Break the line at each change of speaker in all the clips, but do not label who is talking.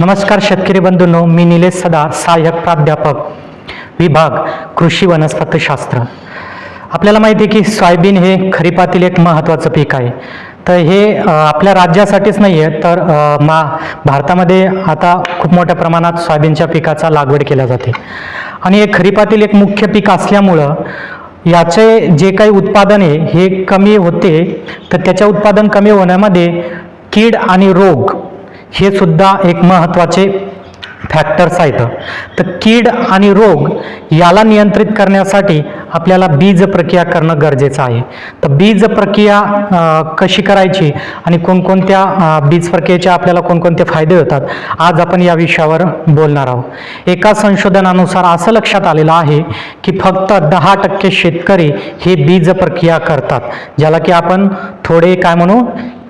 नमस्कार शेतकरी बंधूंनो मी निलेश सदा सहाय्यक प्राध्यापक विभाग कृषी वनस्पतशास्त्र. आपल्याला माहिती आहे की सोयाबीन हे खरीपातील एक महत्त्वाचं पीक आहे. तर हे आपल्या राज्यासाठीच नाही आहे तर मा भारतामध्ये आता खूप मोठ्या प्रमाणात सोयाबीनच्या पिकाचा लागवड केल्या जाते. आणि हे खरीपातील एक मुख्य पीक असल्यामुळं याचे जे काही उत्पादन आहे हे कमी होते. तर त्याचे उत्पादन कमी होण्यामध्ये कीड आणि रोग हे सुद्धा एक महत्त्वाचे फॅक्टर्स आहेत. तर कीड आणि रोग याला नियंत्रित करण्यासाठी आपल्याला बीज प्रक्रिया करणं गरजेचं आहे. तर बीज प्रक्रिया कशी करायची आणि कोणकोणत्या बीज प्रक्रियेचे आपल्याला कोणकोणते फायदे होतात आज आपण या विषयावर बोलणार आहोत. एका संशोधनानुसार असं लक्षात आलेलं आहे की फक्त दहा टक्के शेतकरी हे बीज प्रक्रिया करतात. ज्याला की आपण थोडे काय म्हणू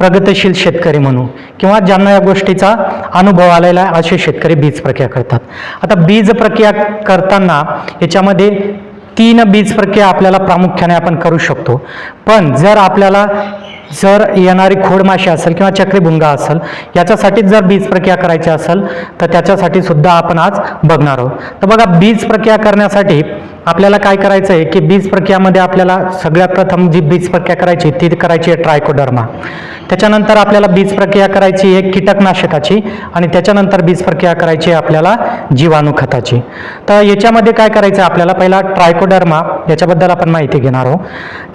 प्रगतशील शेतकरी म्हणू किंवा ज्यांना या गोष्टीचा अनुभव आलेला आहे असे शेतकरी बीज प्रक्रिया करतात. आता बीज प्रक्रिया करताना याच्यामध्ये तीन बीज प्रक्रिया आपल्याला प्रामुख्याने आपण करू शकतो. पण जर आपल्याला जर येणारी खोडमाशी असेल किंवा चक्रीभुंगा असेल याच्यासाठी जर बीज प्रक्रिया करायची असेल तर त्याच्यासाठी सुद्धा आपण आज बघणार आहोत. तर बघा बीज प्रक्रिया करण्यासाठी आपल्याला काय करायचं आहे की बीज प्रक्रियामध्ये आपल्याला सगळ्यात प्रथम जी बीज प्रक्रिया करायची ती करायची आहे ट्रायकोडर्मा. त्याच्यानंतर आपल्याला बीज प्रक्रिया करायची आहे कीटकनाशकाची आणि त्याच्यानंतर बीज प्रक्रिया करायची आहे आपल्याला जीवाणू खताची तर याच्यामध्ये काय करायचं आहे आपल्याला? पहिला ट्रायकोडर्मा याच्याबद्दल आपण माहिती घेणार आहोत.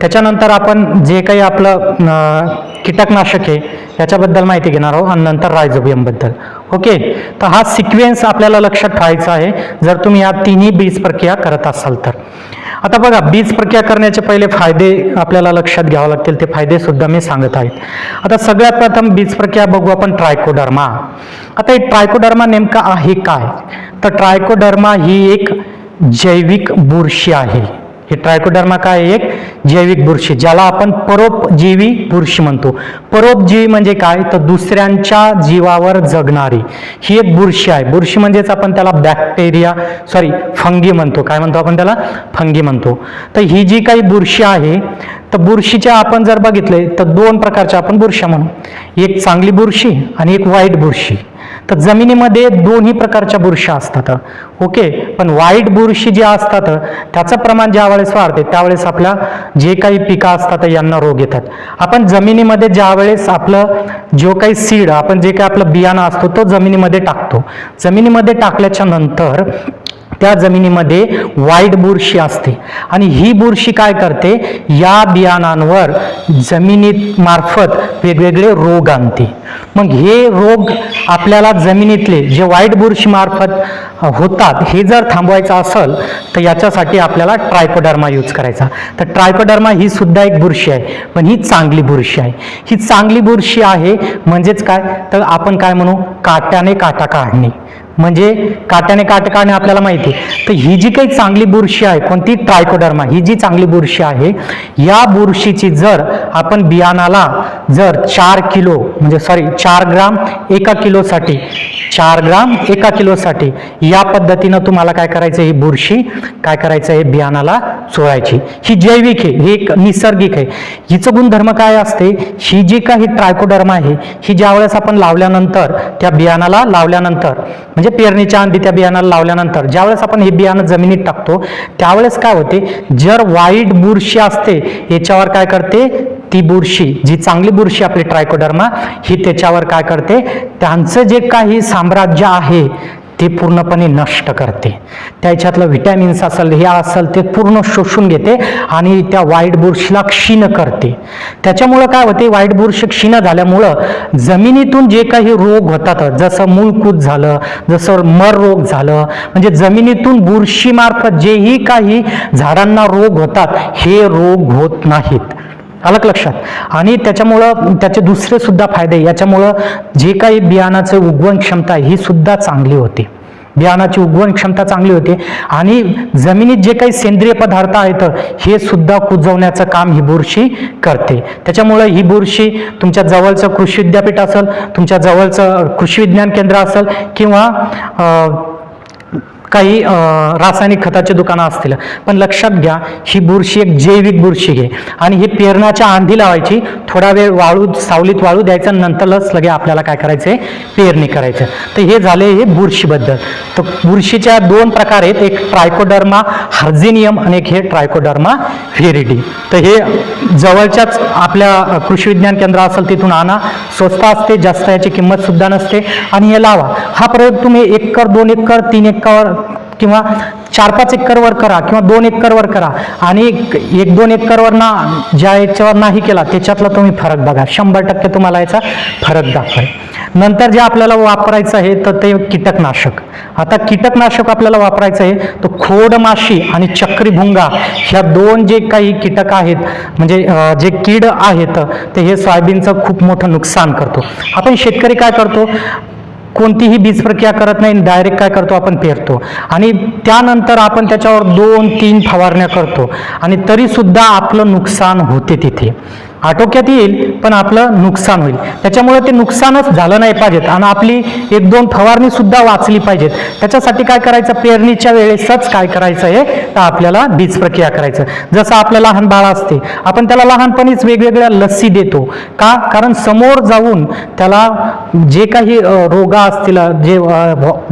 त्याच्यानंतर आपण जे काही आपलं कीटकनाशक आहे याच्याबद्दल माहिती घेणार आहोत आणि नंतर रायझोबियमबद्दल. ओके तर हा सिक्वेन्स आपल्याला लक्षात ठेवायचा आहे. जर तुम्ही या तिन्ही बीज प्रक्रिया करत असाल तर. आता बघा बीज प्रक्रिया करण्याचे पहिले फायदे आपल्याला लक्षात घ्यावे लागतील. ते फायदे सुद्धा मी सांगत आहेत आता सगळ्यात प्रथम बीज प्रक्रिया बघू आपण ट्रायकोडर्मा आता हे ट्रायकोडर्मा नेमका आहे काय? तर ट्रायकोडर्मा ही एक जैविक बुरशी आहे. हे ट्रायकोडर्मा काय आहे? एक जैविक बुरशी ज्याला आपण परोपजीवी बुरशी म्हणतो. परोपजीवी म्हणजे काय? तर दुसऱ्यांच्या जीवावर जगणारी. ही एक बुरशी आहे. बुरशी म्हणजेच आपण त्याला बॅक्टेरिया सॉरी फंगी म्हणतो. काय म्हणतो आपण त्याला? फंगी म्हणतो. तर ही जी काही बुरशी आहे तर बुरशीच्या आपण जर बघितले तर दोन प्रकारच्या आपण बुरशा म्हणू. एक चांगली बुरशी आणि एक वाईट बुरशी. तर जमिनीमध्ये दोन्ही प्रकारच्या बुरशी असतात. ओके? पण वाईट बुरशी जे असतात त्याचं प्रमाण ज्या वेळेस वाढते त्यावेळेस आपल्या जे काही पिकं असतात यांना रोग येतात. आपण जमिनीमध्ये ज्या वेळेस आपलं जो काही सीड आपण जे काही आपलं बियाणं असतो तो जमिनीमध्ये टाकतो. जमिनीमध्ये टाकल्याच्या नंतर त्या जमिनीमध्ये वाईट बुरशी असते. आणि ही बुरशी काय करते? या बियाणांवर जमिनीत मार्फत वेगवेगळे रोग आणते. मग हे रोग आपल्याला जमिनीतले जे वाईट बुरशीमार्फत होतात हे जर थांबवायचं असेल तर याच्यासाठी आपल्याला ट्रायकोडर्मा यूज करायचा. तर ट्रायकोडर्मा ही सुद्धा एक बुरशी आहे पण ही चांगली बुरशी आहे. ही चांगली बुरशी आहे म्हणजेच काय? तर आपण काय म्हणू? काट्याने काटा काढणे. म्हणजे काट्याने काट काढणे आपल्याला माहिती आहे. तर ही जी काही चांगली बुरशी आहे कोणती? ट्रायकोडर्मा. ही जी चांगली बुरशी आहे या बुरशीची जर आपण बियाणाला जर चार किलो म्हणजे सॉरी चार ग्राम एका किलोसाठी चार ग्राम एका किलोसाठी या पद्धतीनं तुम्हाला काय करायचं ही बुरशी काय करायचं आहे? बियाणाला चोळायची. ही जैविक आहे ही एक निसर्गिक आहे. हिचं गुणधर्म काय असते? ही जी काही ट्रायकोडर्मा आहे ही ज्यावेळेस आपण लावल्यानंतर त्या बियाणाला लावल्यानंतर म्हणजे पेरणीच्या आधी त्या बियाणाला लावल्यानंतर ज्यावेळेस आपण हे बियाणं जमिनीत टाकतो त्यावेळेस काय होते? जर वाईट बुरशी असते याच्यावर काय करते? ती बुरशी जी चांगली बुरशी आपली ट्रायकोडर्मा ही त्याच्यावर काय करते? त्यांचं जे काही साम्राज्य आहे ते पूर्णपणे नष्ट करते. त्याच्यातलं व्हिटॅमिन्स असेल हे असेल ते पूर्ण शोषून घेते आणि त्या वाईट बुरशीला क्षीण करते. त्याच्यामुळं काय होते? वाईट बुरशी क्षीण झाल्यामुळं जमिनीतून जे काही रोग होतात जसं मूलकूद झालं जसं मर रोग झालं म्हणजे जमिनीतून बुरशीमार्फत जेही काही झाडांना रोग होतात हे रोग होत नाहीत. आलं लक्षात? आणि त्याच्यामुळं त्याचे दुसरे सुद्धा फायदे याच्यामुळं जे काही बियाणाचं उगवण क्षमता आहे ही सुद्धा चांगली होते. बियाणाची उगवण क्षमता चांगली होते. आणि जमिनीत जे काही सेंद्रिय पदार्थ आहेत हे सुद्धा कुजवण्याचं काम ही बुरशी करते. त्याच्यामुळं ही बुरशी तुमच्या जवळचं कृषी विद्यापीठ असेल तुमच्या जवळचं कृषी विज्ञान केंद्र असेल किंवा काही रासायनिक खताचे दुकानं असतील. पण लक्षात घ्या ही बुरशी एक जैविक बुरशी आहे आणि ही पेरण्याच्या आंधी लावायची थोडा वेळ वाळू सावलीत वाळू द्यायचं नंतरच लगे आपल्याला काय करायचं आहे पेरणी करायचं. तर हे झाले हे बुरशीबद्दल. तर बुरशीच्या दोन प्रकार आहेत. एक ट्रायकोडर्मा हार्झिनियम आणि एक हे ट्रायकोडर्मा व्हेरिडी. तर हे जवळच्याच आपल्या कृषी विज्ञान केंद्र असेल तिथून आणा. स्वस्त असते जास्त याची किंमत सुद्धा नसते. आणि हे लावा. हा प्रयोग तुम्ही एकर दोन एकर तीन एकर किंवा चार पाच एकरवर करा किंवा दोन एकरवर करा. आणि एक दोन एकरवर ना ज्या याच्यावर नाही केला त्याच्यातला तुम्ही फरक बघा. शंभर टक्के तुम्हाला याचा फरक दाखवेल. नंतर जे आपल्याला वापरायचं आहे तर ते कीटकनाशक. आता कीटकनाशक आपल्याला वापरायचं आहे तर खोडमाशी आणि चक्रीभुंगा ह्या दोन जे काही कीटक आहेत म्हणजे जे कीड आहेत ते हे सोयाबीनचं खूप मोठं नुकसान करतो. आपण शेतकरी काय करतो? कोणतीही बीज प्रक्रिया करत नाही डायरेक्ट काय करतो आपण पेरतो. आणि त्यानंतर आपण त्याच्यावर दोन तीन फवारण्या करतो. आणि तरीसुद्धा आपलं नुकसान होते तिथे. आटोक्यात येईल पण आपलं नुकसान होईल. त्याच्यामुळे ते नुकसानच झालं नाही पाहिजेत आणि आपली एक दोन फवारणी सुद्धा वाचली पाहिजेत. त्याच्यासाठी काय करायचं? पेरणीच्या वेळेसच काय करायचं आहे तर आपल्याला बीज प्रक्रिया करायचं. जसं आपलं लहान बाळ असते आपण त्याला लहानपणीच वेगवेगळ्या लसी देतो. का? कारण समोर जाऊन त्याला जे काही रोग रोगा असतील जे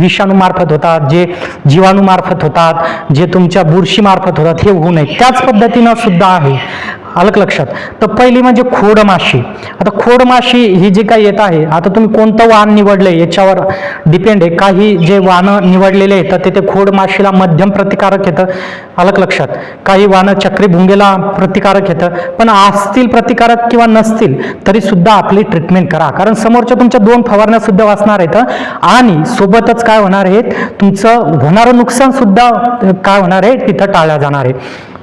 विषाणूमार्फत होतात जे जीवाणूमार्फत होतात जे तुमच्या बुरशीमार्फत होतात हे होऊ नये. त्याच पद्धतीनं सुद्धा आहे. आलं लक्षात. तर पहिली म्हणजे खोडमाशी. आता खोडमाशी ही जी काही येत आहे आता तुम्ही कोणतं वाहन निवडलं याच्यावर डिपेंड आहे. काही जे वाहनं निवडलेले आहेत तर ते ते खोडमाशीला मध्यम प्रतिकारक येतं आलं लक्षात. काही वाहनं चक्रीभुंगेला प्रतिकारक येतं पण असतील प्रतिकारक किंवा नसतील तरी सुद्धा आपली ट्रीटमेंट करा. कारण समोरच्या तुमच्या दोन फवारण्या सुद्धा वाचणार आहेत आणि सोबतच काय होणार आहे तुमचं होणारं नुकसान सुद्धा काय होणार आहे तिथं टाळल्या जाणार आहे.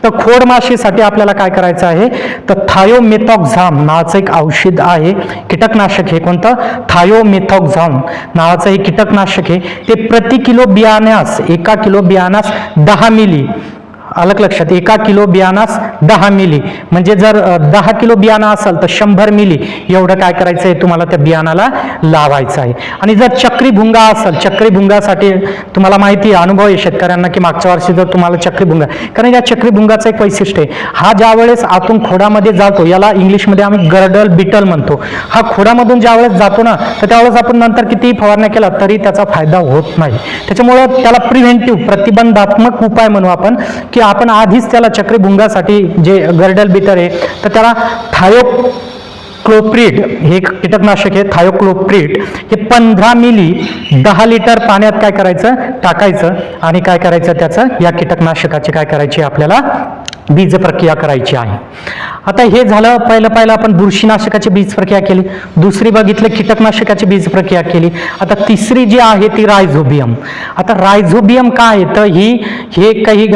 तर खोडमाशीसाठी आपल्याला काय करायचं आहे? तर थायोमेथॉक्झाम नावाचं एक औषध आहे. कीटकनाशक हे कोणतं? थायोमेथॉक्झाम नावाचं हे कीटकनाशक आहे. ते प्रति किलो बियाण्यास एका किलो बियाण्यास दहा मिली. अलग लक्षात एका किलो बियाणास दहा मिली. म्हणजे जर दहा किलो बियाणं असेल तर शंभर मिली. एवढं काय करायचं आहे? तुम्हाला त्या बियाणाला लावायचं आहे. आणि जर चक्रीभुंगा असेल चक्रीभुंगासाठी तुम्हाला माहिती आहे अनुभव आहे शेतकऱ्यांना की मागच्या वर्षी जर तुम्हाला चक्रीभुंगा कारण या चक्रीभुंगाचं एक वैशिष्ट्य आहे. हा ज्या वेळेस आतून खोडामध्ये जातो याला इंग्लिशमध्ये आम्ही गर्डल बिटल म्हणतो. हा खोडामधून ज्या वेळेस जातो ना तर त्यावेळेस आपण नंतर कितीही फवारण्या केला तरी त्याचा फायदा होत नाही. त्याच्यामुळं त्याला प्रिव्हेंटिव्ह प्रतिबंधात्मक उपाय म्हणू आपण की आपण आधीच त्याला चक्रीभुंगासाठी जे गर्डल बिटर आहे तर त्याला थायो क्लोप्रिड हे कीटकनाशक आहे थायोक्लोप्रिड हे पंधरा मिली दहा लिटर पाण्यात काय करायचं? टाकायचं. आणि काय करायचं त्याचं? या कीटकनाशकाची काय करायची आपल्याला बीज प्रक्रिया करायची आहे. आता हे झालं पहिलं पहिलं आपण बुरशीनाशकाची बीज प्रक्रिया केली. दुसरी बघितलं कीटकनाशकाची बीज प्रक्रिया केली. आता तिसरी जी आहे ती रायझोबियम. आता रायझोबियम काय आहे? तर ही हे काही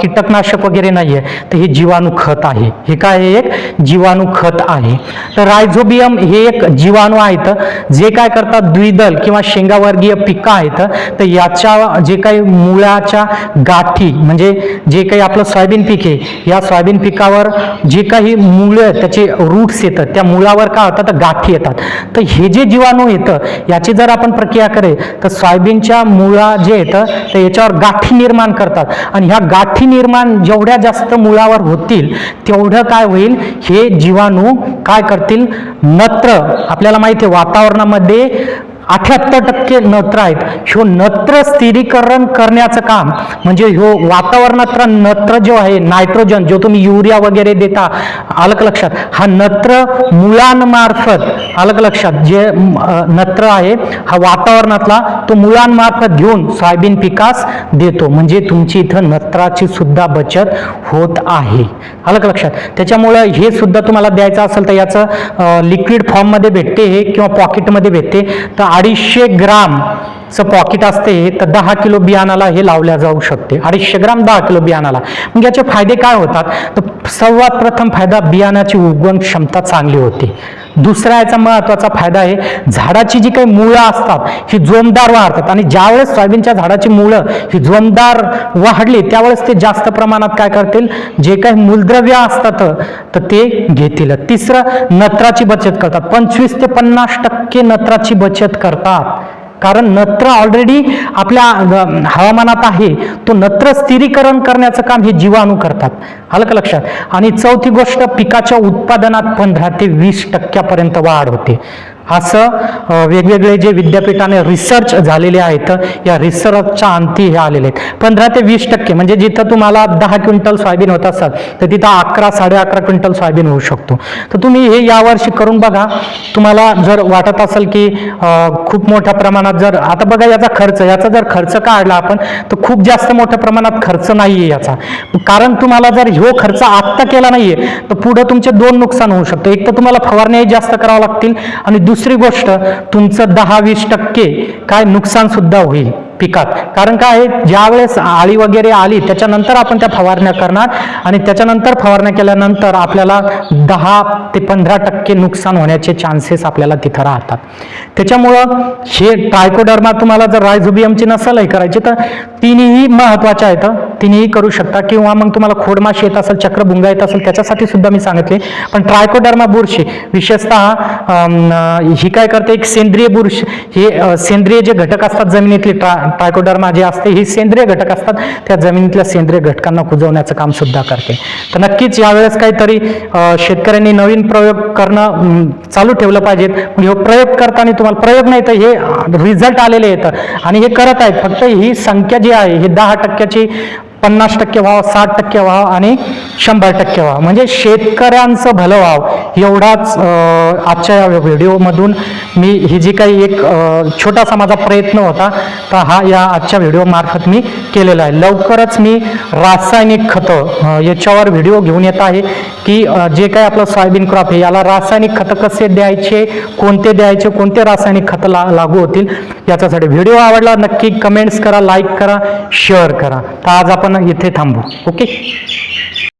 कीटकनाशक वगैरे नाही आहे तर हे जीवाणू खत आहे. हे काय आहे? एक जीवाणू खत आहे. तर रायझोबियम हे एक जीवाणू आहेत जे काय करतात द्विदल किंवा शेंगावर्गीय पिकं आहेत तर याच्या जे काही मुळाच्या गाठी म्हणजे जे काही आपलं सोयाबीन पीक आहे या सोयाबीन पिकावर जे काही मुळं त्याचे रूट्स येतात. त्या मुळावर काय होतात? तर गाठी येतात. तर हे जे जीवाणू येतं याची जर आपण प्रक्रिया करे तर सोयाबीनच्या मुळा जे येतं तर याच्यावर गाठी निर्माण करतात. आणि ह्या गाठी निर्माण जेवढ्या जास्त मुळावर होतील तेवढं काय होईल? हे जीवाणू काय करतील? नत्र. आपल्याला माहिती आहे वातावरणामध्ये अठ्याहत्तर टक्के नत्र आहेत. ह्यो नत्र स्थिरीकरण करण्याचं काम म्हणजे ह्यो वातावरणातला नत्र जो आहे नायट्रोजन जो तुम्ही युरिया वगैरे देता अलग लक्षात. हा नत्र मुळांमार्फत अलग लक्षात जे नत्र आहे हा वातावरणातला तो मुळांमार्फत घेऊन सोयाबीन पिकास देतो. म्हणजे तुमची इथं नत्राची सुद्धा बचत होत आहे. अलग लक्षात. त्याच्यामुळं हे सुद्धा तुम्हाला द्यायचं असेल तर याचं लिक्विड फॉर्ममध्ये भेटते हे किंवा पॉकेटमध्ये भेटते. तर अडीचशे ग्राम चं पॉकेट असते तर दहा किलो बियाणाला हे लावल्या जाऊ शकते. अडीचशे ग्राम दहा किलो बियाणाला. मग याचे फायदे काय होतात? तर सर्वात प्रथम फायदा बियाणाची उगवण क्षमता चांगली होते. दुसरा याचा महत्त्वाचा फायदा आहे झाडाची जी काही मुळं असतात ही जोमदार वाढतात. आणि ज्यावेळेस सोयाबीनच्या झाडाची मुळं ही जोमदार वाढली त्यावेळेस ते जास्त प्रमाणात काय करतील? जे काही मूलद्रव्य असतात तर ते घेतील. तिसरं नत्राची बचत करतात. पंचवीस ते पन्नास टक्के नत्राची बचत करतात. कारण नत्र ऑलरेडी आपल्या हवामानात आहे. तो नत्र स्थिरीकरण करण्याचं काम हे जीवाणू करतात. आलं का लक्षात. आणि चौथी गोष्ट पिकाच्या उत्पादनात पंधरा ते वीस टक्क्यापर्यंत वाढ होते. असं वेगवेगळे जे विद्यापीठाने रिसर्च झालेले आहेत या रिसर्चच्या अंती हे आलेले आहेत. पंधरा ते वीस टक्के म्हणजे जिथं तुम्हाला दहा क्विंटल सोयाबीन होत असाल तर तिथं अकरा साडे अकरा क्विंटल सोयाबीन होऊ शकतो. तर तुम्ही हे यावर्षी करून बघा. तुम्हाला जर वाटत असेल की खूप मोठ्या प्रमाणात जर आता बघा याचा खर्च याचा जर खर्च काढला आपण तर खूप जास्त मोठ्या प्रमाणात खर्च नाही आहे याचा. कारण तुम्हाला जर ह्यो खर्च आत्ता केला नाहीये तर पुढं तुमचे दोन नुकसान होऊ शकतं. एक तर तुम्हाला फवारण्याही जास्त करावं लागतील आणि दुसरी गोष्ट तुमचं दहा वीस टक्के काय नुकसान सुद्धा होईल. पिकात. कारण काय आहे, ज्यावेळेस आळी वगैरे आली त्याच्यानंतर आपण त्या फवारण्या करणार आणि त्याच्यानंतर फवारण्या केल्यानंतर आपल्याला दहा ते पंधरा टक्के नुकसान होण्याचे चान्सेस आपल्याला तिथं राहतात. त्याच्यामुळं हे ट्रायकोडर्मा तुम्हाला जर रायझोबियमची नसेल हे करायची तर तिन्ही महत्त्वाच्या आहेत तिन्ही करू शकता किंवा मग तुम्हाला खोडमाशी येत असेल चक्रभुंगा येत असेल त्याच्यासाठी सुद्धा मी सांगितले. पण ट्रायकोडर्मा बुरशी विशेषतः ही काय करते एक सेंद्रिय बुरशी हे सेंद्रिय जे घटक असतात जमिनीतले ट्रा ट्रायकोडर्मा जी असते ही सेंद्रिय घटक असतात. त्या जमिनीतल्या सेंद्रिय घटकांना कुजवण्याचं काम सुद्धा करते. तर नक्कीच यावेळेस काहीतरी शेतकऱ्यांनी नवीन प्रयोग करणं चालू ठेवलं पाहिजेत. म्हणजे प्रयोग करताना तुम्हाला प्रयोग नाही तर हे रिझल्ट आलेले येतं आणि हे करत आहेत. फक्त ही संख्या जी आहे ही दहा टक्क्याची पन्नास टक्के व्हावं साठ टक्के व्हावं आणि शंभर टक्के व्हावं म्हणजे शेतकऱ्यांचं भलं व्हावं एवढाच आजच्या या व्हिडिओमधून मी ही जी काही एक छोटासा माझा प्रयत्न होता तर हा या आजच्या व्हिडिओमार्फत मी केलेला आहे. लवकरच मी रासायनिक खतं याच्यावर व्हिडिओ घेऊन येत आहे. की जे काय आपलं सोयाबीन क्रॉप आहे याला रासायनिक खतं कसे द्यायचे कोणते द्यायचे कोणते रासायनिक खतं ला लागू होतील याच्यासाठी व्हिडिओ आवडला नक्की कमेंट्स करा लाईक करा शेअर करा. तर आज आपण इथे थांबू. ओके